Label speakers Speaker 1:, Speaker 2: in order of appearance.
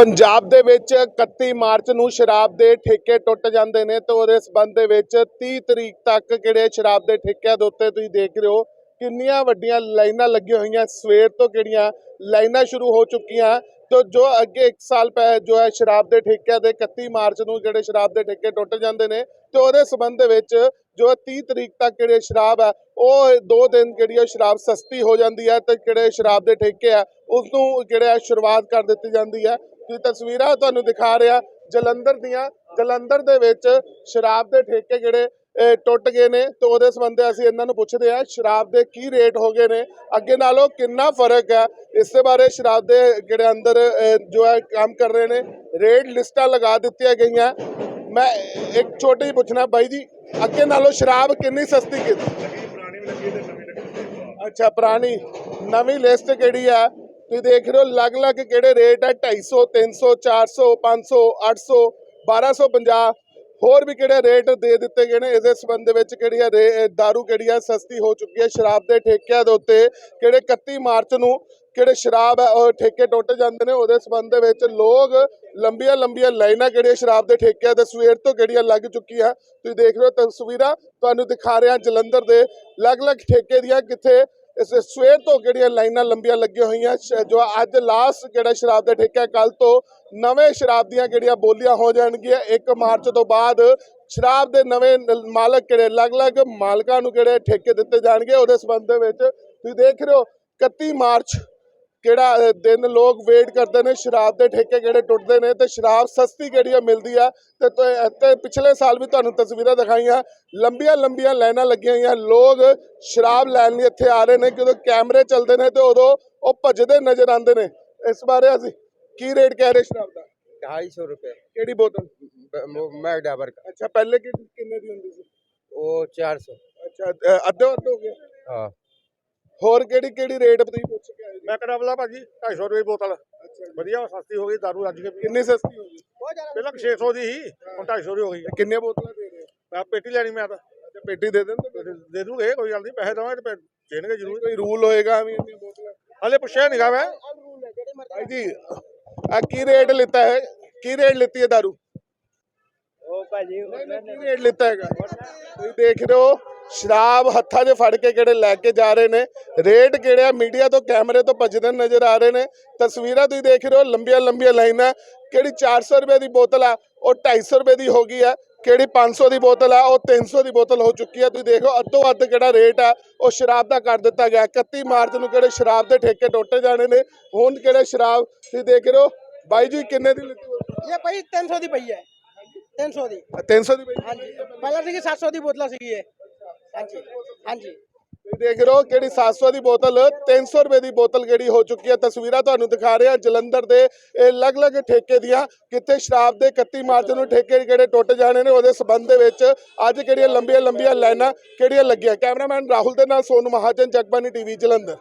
Speaker 1: ਪੰਜਾਬ ਦੇ ਵਿੱਚ 31 ਮਾਰਚ ਨੂੰ ਸ਼ਰਾਬ ਦੇ ਠੇਕੇ ਟੁੱਟ ਜਾਂਦੇ ਨੇ ਤੇ ਉਹਦੇ ਸਬੰਧ ਦੇ ਵਿੱਚ 30 ਤਰੀਕ ਤੱਕ ਕਿਹੜੇ ਸ਼ਰਾਬ ਦੇ ਠੇਕਿਆਂ ਦੇ ਉੱਤੇ ਤੁਸੀਂ ਦੇਖ ਰਹੇ ਹੋ, ਕਿੰਨੀਆਂ ਵੱਡੀਆਂ ਲਾਈਨਾਂ ਲੱਗੀਆਂ ਹੋਈਆਂ, ਸਵੇਰ ਤੋਂ ਕਿਹੜੀਆਂ ਲਾਈਨਾਂ ਸ਼ੁਰੂ ਹੋ ਚੁੱਕੀਆਂ, ਤੇ ਜੋ ਅੱਗੇ 1 ਸਾਲ ਪਹਿ ਜੋ ਹੈ ਸ਼ਰਾਬ ਦੇ ਠੇਕਿਆਂ ਦੇ 31 ਮਾਰਚ ਨੂੰ ਜਿਹੜੇ ਸ਼ਰਾਬ ਦੇ ਠੇਕੇ ਟੁੱਟ ਜਾਂਦੇ ਨੇ, ਤੇ ਉਹਦੇ ਸਬੰਧ ਦੇ ਵਿੱਚ ਜੋ ਹੈ 30 ਤਰੀਕ ਤੱਕ ਕਿਹੜੇ ਸ਼ਰਾਬ ਹੈ ਉਹ ਦੋ ਦਿਨ ਜਿਹੜੀ ਆ ਸ਼ਰਾਬ ਸਸਤੀ ਹੋ ਜਾਂਦੀ ਹੈ ਤੇ ਕਿਹੜੇ ਸ਼ਰਾਬ ਦੇ ਠੇਕੇ ਆ, ਉਸ ਨੂੰ ਕਿਹੜਾ ਸ਼ੁਰੂਆਤ ਕਰ ਦਿੱਤੀ ਜਾਂਦੀ ਹੈ। ਤੁਸੀਂ ਤਸਵੀਰਾਂ ਤੁਹਾਨੂੰ ਦਿਖਾ ਰਿਹਾ, ਜਲੰਧਰ ਦੀਆਂ, ਜਲੰਧਰ ਦੇ ਵਿੱਚ ਸ਼ਰਾਬ ਦੇ ਠੇਕੇ ਜਿਹੜੇ ਟੁੱਟ ਗਏ ਨੇ ਤੇ ਉਹਦੇ ਸੰਬੰਧੇ ਅਸੀਂ ਇਹਨਾਂ ਨੂੰ ਪੁੱਛਦੇ ਆ ਸ਼ਰਾਬ ਦੇ ਕੀ ਰੇਟ ਹੋ ਗਏ ਨੇ, ਅੱਗੇ ਨਾਲੋਂ ਕਿੰਨਾ ਫ਼ਰਕ ਹੈ, ਇਸ ਦੇ ਬਾਰੇ ਸ਼ਰਾਬ ਦੇ ਜਿਹੜੇ ਅੰਦਰ ਜੋ ਹੈ ਕੰਮ ਕਰ ਰਹੇ ਨੇ, ਰੇਟ ਲਿਸਟਾਂ ਲਗਾ ਦਿੱਤੀਆਂ ਗਈਆਂ। ਮੈਂ ਇੱਕ ਛੋਟੀ ਜਿਹੀ ਪੁੱਛਣਾ ਬਾਈ ਜੀ, ਅੱਗੇ ਨਾਲੋਂ ਸ਼ਰਾਬ ਕਿੰਨੀ ਸਸਤੀ ਕੀਤੀ? ਅੱਛਾ, ਪੁਰਾਣੀ ਨਵੀਂ ਲਿਸਟ ਕਿਹੜੀ ਆ? ਤੁਸੀਂ ਦੇਖ ਰਹੇ ਹੋ, ਅਲੱਗ-ਅਲੱਗ ਕਿਹੜੇ ਰੇਟ ਆ? 250 300 400 500 800 1250 ਹੋਰ ਵੀ ਕਿਹੜੇ ਰੇਟ ਦੇ ਦਿੱਤੇ ਗਏ ਨੇ? ਇਸੇ ਸੰਬੰਧ ਦੇ ਵਿੱਚ ਕਿਹੜੀ ਆ? ਰੇ- ਦਾਰੂ ਕਿਹੜੀ ਆ? ਸਸਤੀ ਹੋ ਚੁੱਕੀ ਹੈ ਸ਼ਰਾਬ ਦੇ ਠੇਕਿਆਂ ਦੇ ਉੱਤੇ ਕਿਹੜੇ 31 ਮਾਰਚ ਨੂੰ ਕਿਹੜੇ ਸ਼ਰਾਬ ਹੈ ਉਹ ਠੇਕੇ ਟੁੱਟ ਜਾਂਦੇ ਨੇ। ਉਹਦੇ ਸੰਬੰਧ ਦੇ ਵਿੱਚ ਲੋਕ ਲੰਬੀਆਂ ਲੰਬੀਆਂ ਲਾਈਨਾਂ ਕਿਹੜੀਆਂ ਸ਼ਰਾਬ ਦੇ ਠੇਕਿਆਂ ਤੇ ਸਵੇਰ ਤੋਂ ਕਿਹੜੀਆਂ ਲੱਗ ਚੁੱਕੀਆਂ। ਤੁਸੀਂ ਦੇਖ ਰਹੇ ਹੋ ਤਸਵੀਰਾਂ। ਤੁਹਾਨੂੰ ਦਿਖਾ ਰਿਹਾ ਜਲੰਧਰ ਦੇ ਅਲੱਗ-ਅਲੱਗ ਠੇਕੇ ਦੀਆਂ ਕਿੱਥੇ ਇਸ ਸਵੇਰ ਤੋਂ ਕਿਹੜੀਆਂ ਲਾਈਨਾਂ ਲੰਬੀਆਂ ਲੱਗੀਆਂ ਹੋਈਆਂ ਜੋ ਅੱਜ ਲਾਸਟ ਜਿਹੜਾ ਸ਼ਰਾਬ ਦਾ ਠੇਕਾ ਕੱਲ ਤੋਂ ਨਵੇਂ ਸ਼ਰਾਬ ਦੀਆਂ ਜਿਹੜੀਆਂ ਬੋਲੀਆਂ ਹੋ ਜਾਣਗੀਆਂ 1 ਮਾਰਚ ਤੋਂ ਬਾਅਦ ਸ਼ਰਾਬ ਦੇ ਨਵੇਂ ਮਾਲਕ ਕਿਹੜੇ, ਅਲੱਗ-ਅਲੱਗ ਮਾਲਕਾਂ ਨੂੰ ਕਿਹੜੇ ਠੇਕੇ ਦਿੱਤੇ ਜਾਣਗੇ, ਉਹਦੇ ਸੰਬੰਧ ਦੇ ਵਿੱਚ ਤੁਸੀਂ ਦੇਖ ਰਹੇ ਹੋ 31 ਮਾਰਚ ਕਿਹੜਾ ਦਿਨ ਲੋਕ ਵੇਟ ਕਰਦੇ ਨੇ ਸ਼ਰਾਬ ਦੇ ਠੇਕੇ ਕਿਹੜੇ ਟੁੱਟਦੇ ਨੇ ਤੇ ਸ਼ਰਾਬ ਸਸਤੀ ਕਿਹੜੀ ਆ ਮਿਲਦੀ ਆ ਤੇ ਪਿਛਲੇ ਸਾਲ ਵੀ ਤੁਹਾਨੂੰ ਤਸਵੀਰਾਂ ਦਿਖਾਈਆਂ ਲੰਬੀਆਂ ਲੰਬੀਆਂ ਲਾਈਨਾਂ ਲੱਗੀਆਂ ਹੋਈਆਂ ਲੋਕ ਸ਼ਰਾਬ ਲੈਣ ਲਈ ਇੱਥੇ ਆ ਰਹੇ ਨੇ ਕਿਉਂਕਿ ਕੈਮਰੇ ਚੱਲਦੇ ਨੇ ਤੇ ਉਦੋਂ ਉਹ ਭੱਜਦੇ ਨਜ਼ਰ ਆਉਂਦੇ ਨੇ। ਇਸ ਬਾਰੇ ਅਸੀਂ ਕੀ ਰੇਟ ਕਹਿ ਰਹੇ ਸ਼ਰਾਬ ਦਾ?
Speaker 2: 250 ਰੁਪਏ।
Speaker 1: ਕਿਹੜੀ ਬੋਤਲ?
Speaker 2: ਮੈਂ ਡਾਬਰ ਦਾ
Speaker 1: ਅੱਛਾ ਪਹਿਲੇ ਕਿੰਨੇ ਦੀ ਹੁੰਦੀ ਸੀ?
Speaker 2: ਉਹ 400
Speaker 1: ਅੱਛਾ ਅੱਧੇ ਵੱਧ ਹੋ ਗਿਆ।
Speaker 2: ਹਾਂ।
Speaker 1: ਹੋਰ ਕਿਹੜੀ ਕਿਹੜੀ ਰੇਟ ਤੁਸੀਂ ਪੁੱਛ
Speaker 3: ਮੈਂ ਕਿਹਾ ਡਬਲਾ ਭਾਜੀ 250 ਰੁਪਏ ਬੋਤਲ। ਵਧੀਆ ਸਸਤੀ ਹੋ ਗਈ ਦਾਰੂ ਰੱਜ ਕੇ
Speaker 1: ਕਿੰਨੀ ਸਸਤੀ ਹੋ ਗਈ?
Speaker 3: ਪਹਿਲਾਂ 600 ਦੀ ਸੀ ਹੁਣ 250 ਦੀ ਹੋ ਗਈ।
Speaker 1: ਕਿੰਨੇ ਬੋਤਲਾਂ ਦੇ ਰਹੇ
Speaker 3: ਮੈਂ ਪੇਟੀ ਲੈਣੀ ਮੈਂ ਤਾਂ।
Speaker 1: ਪੇਟੀ ਦੇ ਦੇਣ
Speaker 3: ਦੇ ਦੂਗੇ ਕੋਈ ਗੱਲ ਨਹੀਂ ਪੈਸੇ ਦਵਾਂਗੇ ਤੇ ਦੇਣਗੇ ਜ਼ਰੂਰ।
Speaker 1: ਕੋਈ ਰੂਲ ਹੋਏਗਾ ਵੀ
Speaker 3: ਹਲੇ ਪੁੱਛਿਆ ਨਹੀਂਗਾ ਮੈਂ।
Speaker 1: ਭਾਈ ਜੀ ਆ ਕੀ ਰੇਟ ਲਿੱਤਾ ਹੈ? ਕੀ ਰੇਟ ਲਿੱਤੀ ਹੈ ਦਾਰੂ?
Speaker 2: ਉਹ ਭਾਜੀ
Speaker 1: ਕੀ ਰੇਟ ਲਿੱਤਾ ਹੈਗਾ? ਤੁਸੀਂ ਦੇਖ ਰਹੇ ਹੋ ਸ਼ਰਾਬ ਹੱਥਾਂ 'ਚ ਫੜ ਕੇ ਕਿਹੜੇ ਲੈ ਕੇ ਜਾ ਰਹੇ ਨੇ? ਰੇਟ ਕਿਹੜੇ ਆ? ਮੀਡੀਆ ਤੋਂ ਕੈਮਰੇ ਤੋਂ ਭੱਜਦੇ ਨਜ਼ਰ ਆ ਰਹੇ ਨੇ। ਤਸਵੀਰਾਂ ਤੁਸੀਂ ਦੇਖ ਰਹੇ ਹੋ ਲੰਬੀਆਂ ਲੰਬੀਆਂ ਲਾਈਨਾਂ। ਕਿਹੜੀ 400 ਰੁਪਏ ਦੀ ਬੋਤਲ ਆ ਉਹ 250 ਰੁਪਏ ਦੀ ਹੋ ਗਈ ਆ। ਕਿਹੜੀ 500 ਦੀ ਬੋਤਲ ਆ ਉਹ 300 ਦੀ ਬੋਤਲ ਹੋ ਚੁੱਕੀ ਆ। ਤੁਸੀਂ ਦੇਖੋ ਅੱਧੋ ਅੱਧ ਕਿਹੜਾ ਰੇਟ ਆ ਉਹ ਸ਼ਰਾਬ ਦਾ ਕਰ ਦਿੱਤਾ ਗਿਆ। 31 ਮਾਰਚ ਨੂੰ ਕਿਹੜੇ ਸ਼ਰਾਬ ਦੇ ਠੇਕੇ ਟੁੱਟੇ ਜਾਣੇ ਨੇ? ਹੁਣ ਕਿਹੜੇ ਸ਼ਰਾਬ? ਤੁਸੀਂ ਦੇਖ ਰਹੇ ਹੋ ਬਾਈ ਜੀ ਕਿੰਨੇ ਦੀ ਲਿੱਤੀ
Speaker 4: ਇਹ ਭਾਈ 300 ਦੀ ਪਈ ਹੈ। 300 ਦੀ।
Speaker 1: 300 ਦੀ ਬਾਈ
Speaker 4: ਹਾਂਜੀ। ਪਹਿਲਾਂ ਸੀਗੀ 700 ਦੀ ਬੋਤਲਾਂ ਸੀਗੀ ਇਹ ਹਾਂਜੀ ਹਾਂਜੀ।
Speaker 1: ਦੇਖ ਰਹੇ ਹੋ ਕਿਹੜੀ 700 ਦੀ ਬੋਤਲ? 300 ਰੁਪਏ ਦੀ ਬੋਤਲ ਜਿਹੜੀ ਹੋ ਚੁੱਕੀ ਹੈ। ਤਸਵੀਰਾਂ ਤੁਹਾਨੂੰ ਦਿਖਾ ਰਹੇ ਹਾਂ ਜਲੰਧਰ ਦੇ, ਇਹ ਅਲੱਗ-ਅਲੱਗ ਠੇਕੇ ਦੀਆਂ, ਕਿੱਥੇ ਸ਼ਰਾਬ ਦੇ 31 ਮਾਰਚ ਨੂੰ ਠੇਕੇ ਕਿਹੜੇ ਟੁੱਟ ਜਾਣੇ ਨੇ, ਉਹਦੇ ਸਬੰਧ ਦੇ ਵਿੱਚ ਅੱਜ ਕਿਹੜੀਆਂ ਲੰਬੀਆਂ ਲੰਬੀਆਂ ਲਾਈਨਾਂ ਕਿਹੜੀਆਂ ਲੱਗੀਆਂ? ਕੈਮਰਾਮੈਨ ਰਾਹੁਲ ਦੇ ਨਾਲ ਸੋਨੂ ਮਹਾਜਨ ਜਗਬਾਨੀ ਟੀਵੀ, ਜਲੰਧਰ।